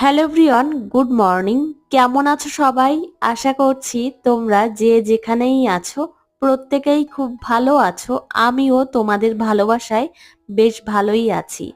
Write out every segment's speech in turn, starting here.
Hello Brian good morning কেমন আছো সবাই? আশা করছি তোমরা যে যেখানেই আছো, প্রত্যেকেই খুব ভালো আছো। আমিও তোমাদের ভালোবাসায় বেশ ভালোই আছি।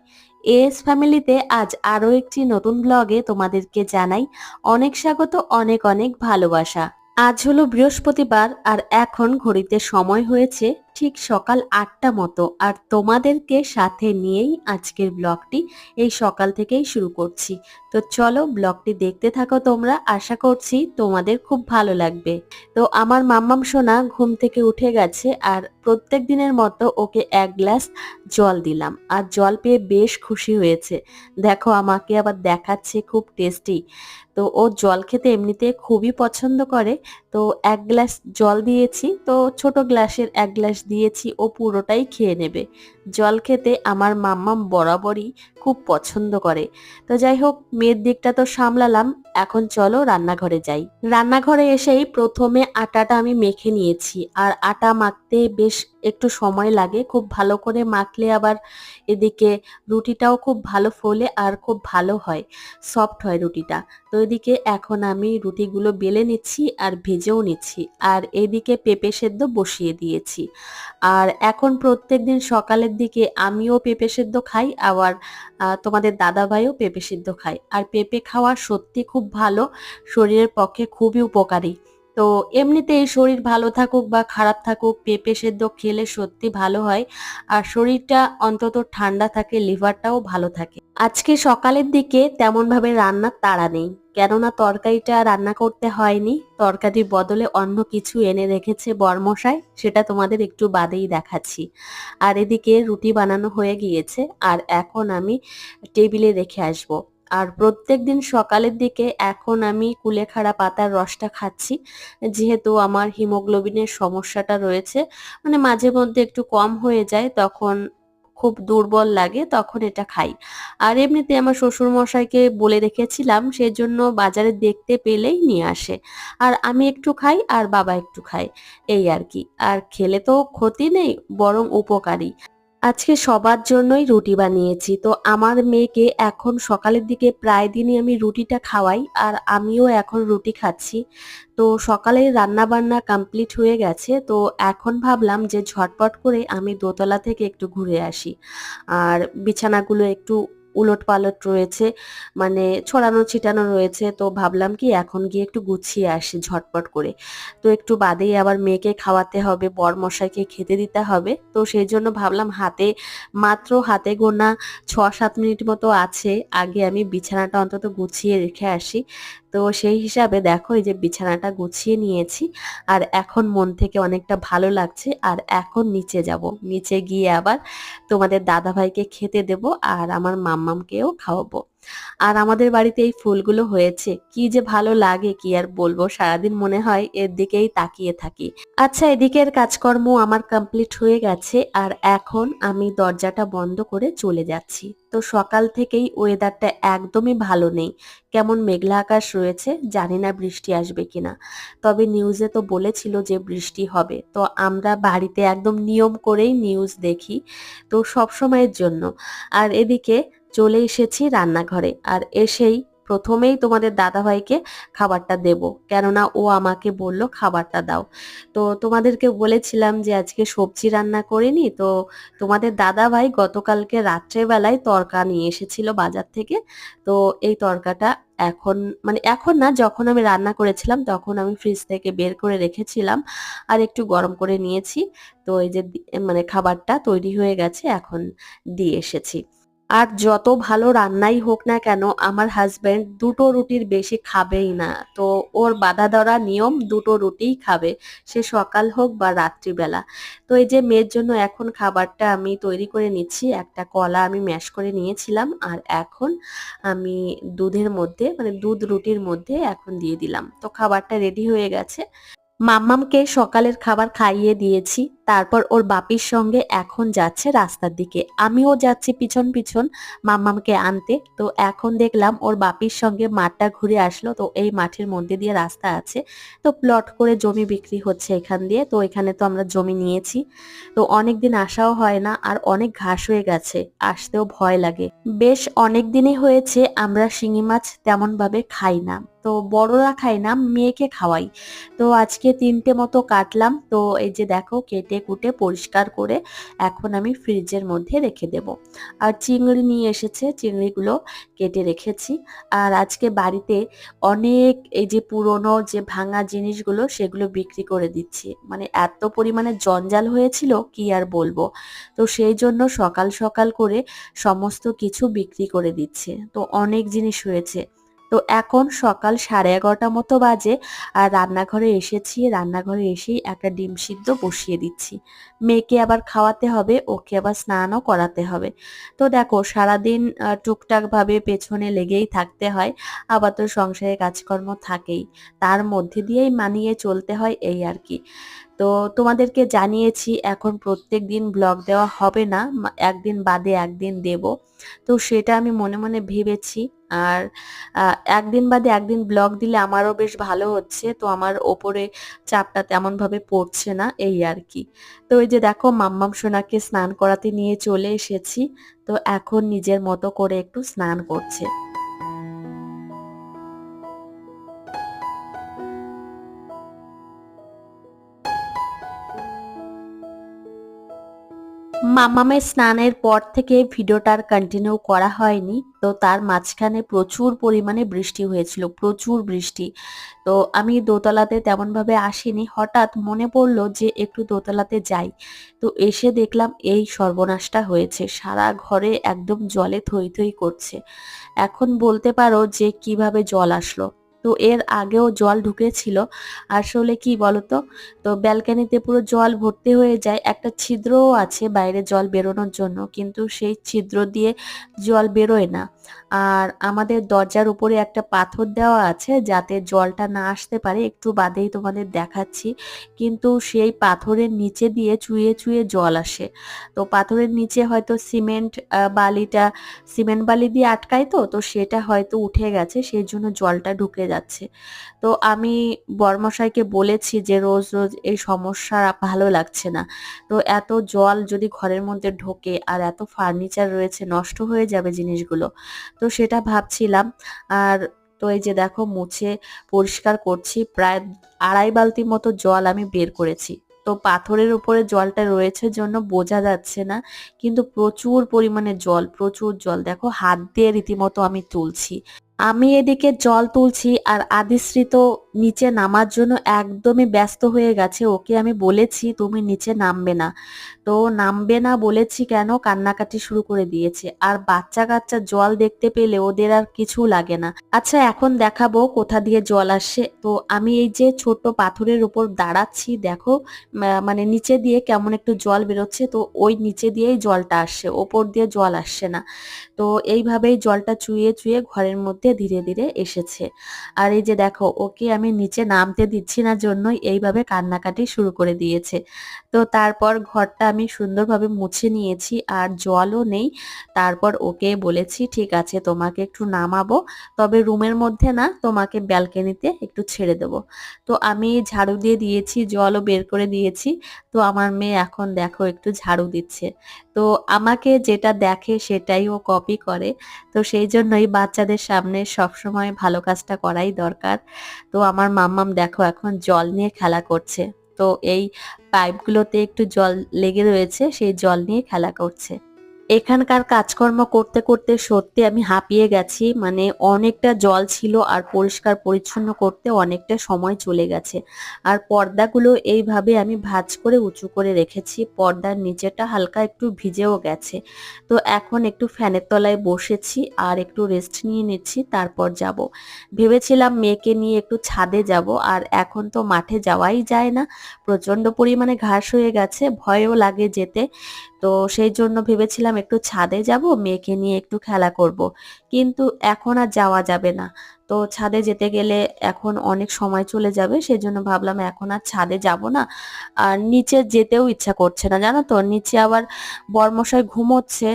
এস ফ্যামিলিতে আজ আরও একটি নতুন ব্লগে তোমাদেরকে জানাই অনেক স্বাগত, অনেক অনেক ভালোবাসা। আজ হলো বৃহস্পতিবার আর এখন ঘড়িতে সময় হয়েছে ঠিক সকাল আটটা মতো। আর তোমাদেরকে সাথে নিয়েই আজকের ব্লগটি এই সকাল থেকেই শুরু করছি। তো চলো ব্লগটি দেখতে থাকো তোমরা। আশা করছি তোমাদের খুব ভালো লাগবে। তো আমার মাম্মাম সোনা ঘুম থেকে উঠে গেছে আর প্রত্যেক দিনের মতো ওকে এক গ্লাস জল দিলাম। আর জল পেয়ে বেশ খুশি হয়েছে। দেখো আমাকে আবার দেখাচ্ছে খুব টেস্টি। তো ও জল খেতে এমনিতে খুবই পছন্দ করে। তো এক গ্লাস জল দিয়েছি। তো ছোট গ্লাসের এক গ্লাস দিয়েছি ও পুরোটাই খেয়ে নেবে। জল খেতে আমার মাম্মাম বরাবরই খুব পছন্দ করে। তো যাই হোক, মেয়ের দিকটা তো সামলালাম। এখন চলো রান্নাঘরে যাই। রান্নাঘরে এসেই প্রথমে আটাটা আমি মেখে নিয়েছি। আর আটা মাখতে বেশ একটু সময় লাগে। খুব ভালো করে মাখলে আবার এদিকে রুটিটাও খুব ভালো ফোলে আর খুব ভালো হয়। সফট হয় রুটিটা। তো এদিকে এখন আমি রুটিগুলো বেলে নিচ্ছি আর ভেজেও নিচ্ছি। আর এদিকে পেঁপে সেদ্ধ বসিয়ে দিয়েছি। আর এখন প্রত্যেক দিন সকালের দিকে আমিও পেঁপে সেদ্ধ খাই, আবার তোমাদের দাদা ভাইও পেঁপে সিদ্ধ খায়। আর পেঁপে খাওয়া সত্যি খুব ভালো, শরীরের পক্ষে খুবই উপকারী। তো এমনিতেই শরীর ভালো থাকুক বা খারাপ থাকুক, পেঁপে সেদ্ধ খেলে সত্যি ভালো হয়। আর শরীরটা অন্তত ঠান্ডা থাকে, লিভারটাও ভালো থাকে। আজকে সকালের দিকে তেমন ভাবে রান্নার তাড়া নেই। কেননা তরকারিটা রান্না করতে হয়নি। তরকারির বদলে অন্য কিছু এনে রেখেছে বরমশাই, সেটা তোমাদের একটু বাদেই দেখাচ্ছি। আর এদিকে রুটি বানানো হয়ে গিয়েছে। আর এখন আমি টেবিলে রেখে আসব। আর প্রত্যেক দিন সকালের দিকে এখন আমি কুলেখাড়া পাতার রসটা খাচ্ছি। যেহেতু আমার হিমোগ্লোবিনের সমস্যাটা রয়েছে মানে মাঝে মধ্যে একটু কম হয়ে যায়, তখন খুব দুর্বল লাগে, তখন এটা খাই। আর এমনিতে আমার শ্বশুর মশাইকে বলে রেখেছিলাম, সেজন্য বাজারে দেখতে পেলেই নিয়ে আসে। আর আমি একটু খাই, আর বাবা একটু খায়, এই আর কি। আর খেলে তো ক্ষতি নেই, বরং উপকারী। আজকে সবার জন্যই রুটি বানিয়েছি। তো আমার মেয়েকে এখন সকালের দিকে প্রায় দিনই আমি রুটিটা খাওয়াই আর আমিও এখন রুটি খাচ্ছি। তো সকালে রান্না বান্না কমপ্লিট হয়ে গেছে। তো এখন ভাবলাম যে ঝটপট করে আমি দোতলা থেকে একটু ঘুরে আসি। আর বিছানাগুলো একটু উলট পালট রয়েছে মানে ছড়ানো ছিটানো রয়েছে। তো ভাবলাম কি এখন গিয়ে একটু গুছিয়ে আসি ঝটপট করে। তো একটু বাদেই আবার মেয়েকে খাওয়াতে হবে বর মশাইকে খেতে দিতে হবে। তো সেই জন্য ভাবলাম হাতে, মাত্র হাতে গোনা ছ সাত মিনিট মতো আছে, আগে আমি বিছানাটা অন্তত গুছিয়ে রেখে আসি। তো সেই হিসাবে দেখো, এই যে বিছানাটা গুছিয়ে নিয়েছি আর এখন মন থেকে অনেকটা ভালো লাগছে আর এখন নিচে যাব। নিচে গিয়ে আবার তোমাদের দাদা ভাইকে খেতে দেব আর আমার মাম্মামকেও খাওয়াবো। আর আমাদের বাড়িতে এই ফুলগুলো হয়েছে। কি যে ভালো লাগে, কি আর বলব? সারাদিন মনে হয় এর দিকেই তাকিয়ে থাকি। আচ্ছা এদিকের কাজকর্ম আমার কমপ্লিট হয়ে গেছে আর এখন আমি দরজাটা বন্ধ করে চলে যাচ্ছি। তো সকাল থেকেই ওয়েদারটা একদমই ভালো নেই। কেমন মেঘলা আকাশ রয়েছে জানি না বৃষ্টি আসবে কিনা। তবে নিউজে তো বলেছিল যে বৃষ্টি হবে। তো আমরা বাড়িতে একদম নিয়ম করেই নিউজ দেখি। তো সব সময়ের জন্য। আর এদিকে চলে এসেছি রান্নাঘরে। আর এসেই প্রথমেই তোমাদের দাদাভাইকে খাবারটা দেব। কেননা ও আমাকে বলল, খাবারটা দাও। তো তোমাদেরকে বলেছিলাম যে, আজকে সবজি রান্না করিনি। তো তোমাদের দাদাভাই গতকালকে রাত্রেবেলায় তরকা নিয়ে এসেছিল বাজার থেকে। তো এই তরকাটা এখন মানে এখন না, যখন আমি রান্না করেছিলাম, তখন আমি ফ্রিজ থেকে বের করে রেখেছিলাম। আর একটু গরম করে নিয়েছি। তো এই যে মানে খাবারটা তৈরি হয়ে গেছে, এখন দিয়ে এসেছি। আর যত ভালো রান্নাই হোক না কেন, আমার হাজব্যান্ড দুটো রুটির বেশি খাবেই না। তো ওর বাধা ধরা নিয়ম দুটো রুটিই খাবে, সে সকাল হোক বা রাত্রিবেলা। তো এই যে মেয়ের জন্য এখন খাবারটা আমি তৈরি করে নিচ্ছি, একটা কলা আমি ম্যাশ করে নিয়েছিলাম, আর এখন আমি দুধের মধ্যে মানে দুধ রুটির মধ্যে এখন দিয়ে দিলাম। তো খাবারটা রেডি হয়ে গেছে। মাম্মামকে সকালের খাবার খাইয়ে দিয়েছি। তারপর ওর বাপির সঙ্গে এখন যাচ্ছে রাস্তার দিকে। আমিও যাচ্ছি পিছন পিছন মাম্মামকে আনতে। তো এখন দেখলাম ওর বাপির সঙ্গে মাঠটা ঘুরে আসলো। তো এই মাঠের মধ্যে দিয়ে রাস্তা আছে। তো প্লট করে জমি বিক্রি হচ্ছে এখান দিয়ে। তো এখানে তো আমরা জমি নিয়েছি। তো অনেক দিন আসাও হয় না আর অনেক ঘাস হয়ে গেছে। আসতেও ভয় লাগে। বেশ অনেক দিনই হয়েছে আমরা শিঙি মাছ তেমন ভাবে খাই না। তো বড়রা খাই না, মেয়েকে খাওয়াই। তো আজকে তিনটে মতো কাটলাম। তো এই যে দেখো কেটে কুটে পরিষ্কার করে এখন আমি ফ্রিজের মধ্যে রেখে দেব। আর চিংড়ি নিয়ে এসেছে, চিংড়িগুলো কেটে রেখেছি। আর আজকে বাড়িতে অনেক এই যে পুরনো যে ভাঙা জিনিসগুলো, সেগুলো বিক্রি করে দিচ্ছি। মানে এত পরিমাণে জঞ্জাল হয়েছিল, কি আর বলব? তো সেই জন্য সকাল সকাল করে সমস্ত কিছু বিক্রি করে দিচ্ছে। তো অনেক জিনিস হয়েছে। তো এখন সকাল সাড়ে এগারোটা মতো বাজে আর রান্নাঘরে এসেছি। রান্নাঘরে এসেই একটা ডিম সিদ্ধ বসিয়ে দিচ্ছি। মেয়েকে আবার খাওয়াতে হবে, ওকে আবার স্নানও করাতে হবে। তো দেখো, সারাদিন টুকটাক ভাবে পেছনে লেগেই থাকতে হয়, আবার তো সংসারে কাজকর্ম থাকেই। তার মধ্যে দিয়েই মানিয়ে চলতে হয়, এই আর কি। তো তোমাদেরকে জানিয়েছি, এখন প্রত্যেক দিন ব্লগ দেওয়া হবে না একদিন বাদে একদিন দেব। তো সেটা আমি মনে মনে ভেবেছি। আর একদিন বাদে একদিন ব্লগ দিলে আমারও বেশ ভালো হচ্ছে। তো আমার ওপরে চাপটা তেমন ভাবে পড়ছে না, এই আর কি। তো ওই যে দেখো, মাম্মাম সোনাকে স্নান করাতে নিয়ে চলে এসেছি। তো এখন নিজের মতো করে একটু স্নান করছে। মামামের স্নানের পর থেকে ভিডিওটার কন্টিনিউ করা হয়নি। তো তার মাঝখানে প্রচুর পরিমাণে বৃষ্টি হয়েছিল, প্রচুর বৃষ্টি। তো আমি দোতলাতে তেমনভাবে আসিনি। হঠাৎ মনে পড়ল যে একটু দোতলাতে যাই। তো এসে দেখলাম এই সর্বনাশটা হয়েছে। সারা ঘরে একদম জলে থই থই করছে। এখন বলতে পারো যে কীভাবে জল আসলো। তো এর আগেও জল ঢুকেছিল। আসলে কি বলতো? তো ব্যালকানিতে পুরো জল ভর্তি হয়ে যায়। একটা ছিদ্রও আছে বাইরে জল বেরোনোর জন্য, কিন্তু সেই ছিদ্র দিয়ে জল বেরোয় না। আর আমাদের দরজার উপরে একটা পাথর দেওয়া আছে যাতে জলটা না আসতে পারে। একটু বাদেই তোমাদের দেখাচ্ছি। কিন্তু সেই পাথরের নিচে দিয়ে চুয়ে চুয়ে জল আসে। তো পাথরের নিচে হয়তো সিমেন্ট বালিটা, সিমেন্ট বালি দিয়ে আটকায় তো তো সেটা হয়তো উঠে গেছে। সেই জন্য জলটা ঢুকে যাচ্ছে। তো আমি বর্মশাইকে বলেছি যে রোজ রোজ এই সমস্যা ভালো লাগছে না। তো এত জল যদি ঘরের মধ্যে ঢোকে আর এত ফার্নিচার রয়েছে নষ্ট হয়ে যাবে জিনিসগুলো, তো সেটা ভাবছিলাম। আর তো এই যে দেখো মুছে পরিষ্কার করছি, প্রায় আড়াই বালতি মতো জল আমি বের করেছি। তো পাথরের উপরে জলটা রয়েছে জন্য বোঝা যাচ্ছে না, কিন্তু প্রচুর পরিমাণে জল, প্রচুর জল। দেখো হাত দিয়ে রীতিমতো আমি তুলছি। আমি এদিকে জল তুলছি আর আদিশ্রী তো নিচে নামার জন্য একদমই ব্যস্ত হয়ে গেছে। ওকে আমি বলেছি, তুমি নিচে নামবে না। তো নামবে না বলেছি কেন? কান্নাকাটি শুরু করে দিয়েছে। আর বাচ্চা কাচ্চা জল দেখতে পেলে ওদের আর কিছু লাগে না। আচ্ছা এখন দেখাবো কোথা দিয়ে জল আসছে তো আমি এই যে ছোট পাথরের উপর দাঁড়াচ্ছি, দেখো মানে নিচে দিয়ে কেমন একটু জল বেরোচ্ছে, তো ওই নিচে দিয়েই জলটা আসছে ওপর দিয়ে জল আসছে না। তো এইভাবেই জলটা চুইয়ে চুইয়ে ঘরের মধ্যে ধীরে ধীরে এসেছে। আর এই যে দেখো, ওকে আমি নিচে নামতে দিচ্ছি না জন্যই এইভাবে কান্নাকাটি শুরু করে দিয়েছে। তো তারপর ঘরটা আমি সুন্দরভাবে মুছে নিয়েছি আর জলও নেই। তারপর ওকে বলেছি, ঠিক আছে, তোমাকে একটু নামাবো, তবে রুমের মধ্যে না, তোমাকে ব্যালকনিতে একটু ছেড়ে দেব। তো আমি ঝাড়ু দিয়ে দিয়েছি, জলও বের করে দিয়েছি। তো আমার মেয়ে এখন দেখো একটু ঝাড়ু দিচ্ছে। তো আমাকে যেটা দেখে সেটাই ও কপি করে। তো সেই জন্যই বাচ্চাদের সামনে সবসময় ভালো কাজটা করাই দরকার। তো আমার মাম্মাম দেখো এখন জল নিয়ে খেলা করছে। তো এই পাইপগুলোতে একটু জল লেগে রয়েছে, সেই জল নিয়ে খেলা করছে। এখানকার কাজকর্ম করতে করতে সত্যি আমি হাঁপিয়ে গেছি। মানে অনেকটা জল ছিল আর পরিষ্কার পরিচ্ছন্ন করতে অনেকটা সময় চলে গেছে। আর পর্দাগুলো এইভাবে আমি ভাজ করে উঁচু করে রেখেছি। পর্দার নিচেটা হালকা একটু ভিজেও গেছে। তো এখন একটু ফ্যানের তলায় বসেছি আর একটু রেস্ট নিয়ে নিচ্ছি, তারপর যাব। ভেবেছিলাম মেয়েকে নিয়ে একটু ছাদে যাব আর এখন তো মাঠে যাওয়াই যায় না। প্রচণ্ড পরিমাণে ঘাস হয়ে গেছে, ভয়ও লাগে যেতে। তো সেই জন্য ভেবেছিলাম একটু ছাদে যাব, মেয়েকে নিয়ে একটু খেলা করব। কিন্তু এখন আর যাওয়া যাবে না। তো ছাদে যেতে গেলে এখন অনেক সময় চলে যাবে, সেই জন্য ভাবলাম এখন আর ছাদে যাব না। আর নিচে যেতেও ইচ্ছা করছে না, জানো তো? নিচে আবার বরমশাই ঘুমোচ্ছে।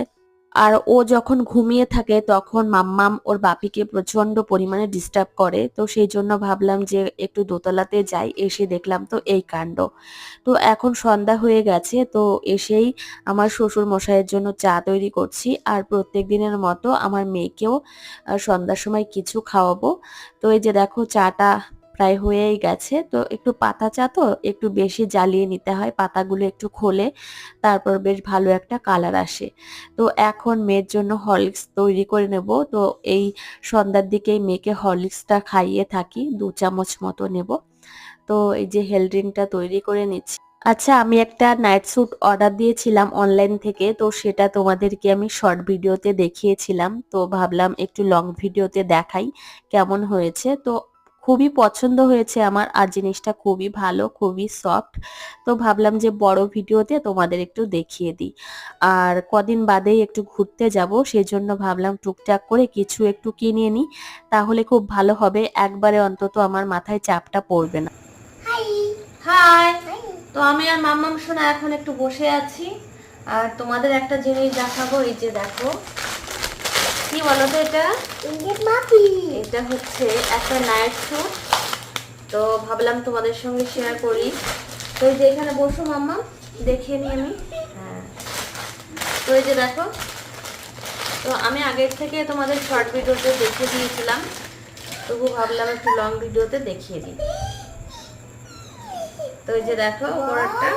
আর ও যখন ঘুমিয়ে থাকে তখন মাম্মাম ওর বাপিকে প্রচণ্ড পরিমাণে ডিস্টার্ব করে। তো সেই জন্য ভাবলাম যে একটু দোতলাতে যাই, এসে দেখলাম তো এই কাণ্ড। তো এখন সন্ধ্যা হয়ে গেছে, তো এসেই আমার শ্বশুর মশাইয়ের জন্য চা তৈরি করছি আর প্রত্যেক দিনের মতো আমার মেয়েকেও সন্ধ্যার সময় কিছু খাওয়াবো। তো এই যে দেখো চাটা প্রায় হয়েই গেছে। তো একটু পাতা চা তো একটু বেশি জ্বালিয়ে নিতে হয়, পাতাগুলো একটু খোলে, তারপর বেশ ভালো একটা কালার আসে। তো এখন মেয়ের জন্য হরলিক্স তৈরি করে নেব। তো এই সন্ধ্যার দিকেই মেয়েকে হরলিক্সটা খাইয়ে থাকি, দু চামচ মতো নেব। তো এই যে হেল ড্রিঙ্কটা তৈরি করে নিচ্ছি। আচ্ছা আমি একটা নাইট স্যুট অর্ডার দিয়েছিলাম অনলাইন থেকে। তো সেটা তোমাদেরকে আমি শর্ট ভিডিওতে দেখিয়েছিলাম। তো ভাবলাম একটু লং ভিডিওতে দেখাই কেমন হয়েছে। তো খুবই পছন্দ হয়েছে আমার আর জিনিসটা খুবই ভালো খুবই সফট তো ভাবলাম যে বড় ভিডিওতে তোমাদের একটু দেখিয়ে দিই। আর কদিন বাদেই একটু ঘুরতে যাব সেই জন্য ভাবলাম টুকটাক করে কিছু একটু কিনে নিই তাহলে খুব ভালো হবে। একবারে অন্তত আমার মাথায় চাপটা পড়বে না। হাই। তো আমি আর মাম্মাম শোনা এখন একটু বসে আছি। আর তোমাদের একটা জিনিস দেখাবো এই যে দেখো। কি বলো তো এটা এটা হচ্ছে একটা নাইট স্যুট। তো ভাবলাম তোমাদের সঙ্গে শেয়ার করি। তো এই যে এখানে বসো মাম্মা দেখিয়ে নিই আমি। হ্যাঁ। তো এই যে দেখো তো আমি আগের থেকে তোমাদের শর্ট ভিডিওতে দেখিয়ে দিয়েছিলাম। তবু ভাবলাম একটু লং ভিডিওতে দেখিয়ে দিই। তো এই যে দেখো উপরেরটা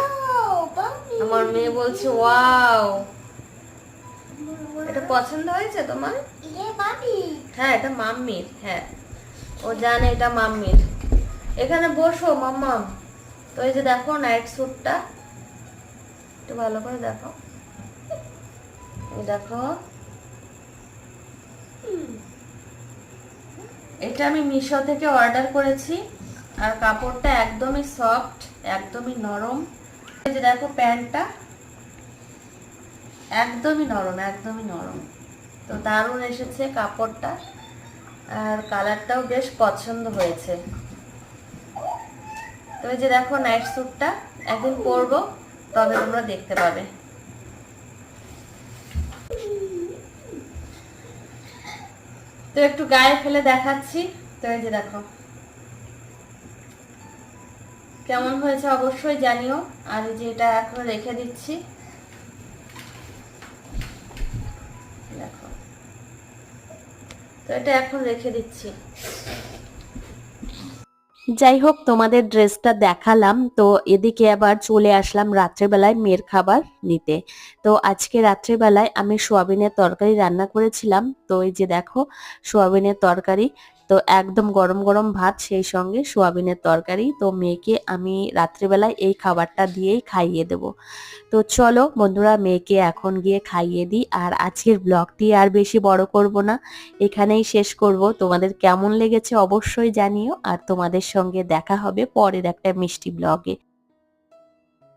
আমার মেয়ে বলছে ওয়াও এটা পছন্দ হয়েছে তোমার? হ্যাঁ এটা মাম্মির হ্যাঁ। ও জানে এটা মাম্মির। এখানে বসো মাম্মাম তো এই যে দেখো নাইট স্যুটটা একটু ভালো করে দেখো। দেখো। এটা আমি মিশো থেকে অর্ডার করেছি। আর কাপড়টা একদমই সফট একদমই নরম। এই যে দেখো প্যান্টটা। একদমই নরম একদমই নরম। তো দারুণ এসেছে কাপড়টা। আর কালারটাও বেশ পছন্দ হয়েছে। তো যে দেখো নাইট স্যুটটা একদিন পরবো, তবে তোমরা দেখতে পাবে। তো একটু গায়ে ফেলে দেখাচ্ছি। তো যে দেখো। কেমন হয়েছে অবশ্যই জানিও। আর এই যে এটা এখন রেখে দিচ্ছি। এটা এখন রেখে দিচ্ছি। যাই হোক, তোমাদের ড্রেসটা দেখালাম, তো এদিকে আবার চলে আসলাম রাত্রেবেলায় মেয়ের খাবার নিতে। তো আজকে রাত্রেবেলায় আমি সোয়াবিনের তরকারি রান্না করেছিলাম, তো এই যে দেখো, সোয়াবিনের তরকারি তো একদম গরম গরম ভাত, সেই সঙ্গে সোয়াবিনের তরকারি। তো মেয়েকে আমি রাত্রিবেলায় এই খাবারটা দিয়েই খাইয়ে দেব। তো চলো বন্ধুরা, মেয়েকে এখন গিয়ে খাইয়ে দিই। আর আজকের ব্লগটি আর বেশি বড় করব না, এখানেই শেষ করব। তোমাদের কেমন লেগেছে অবশ্যই জানিও। আর তোমাদের সঙ্গে দেখা হবে পরের একটা মিষ্টি ব্লগে।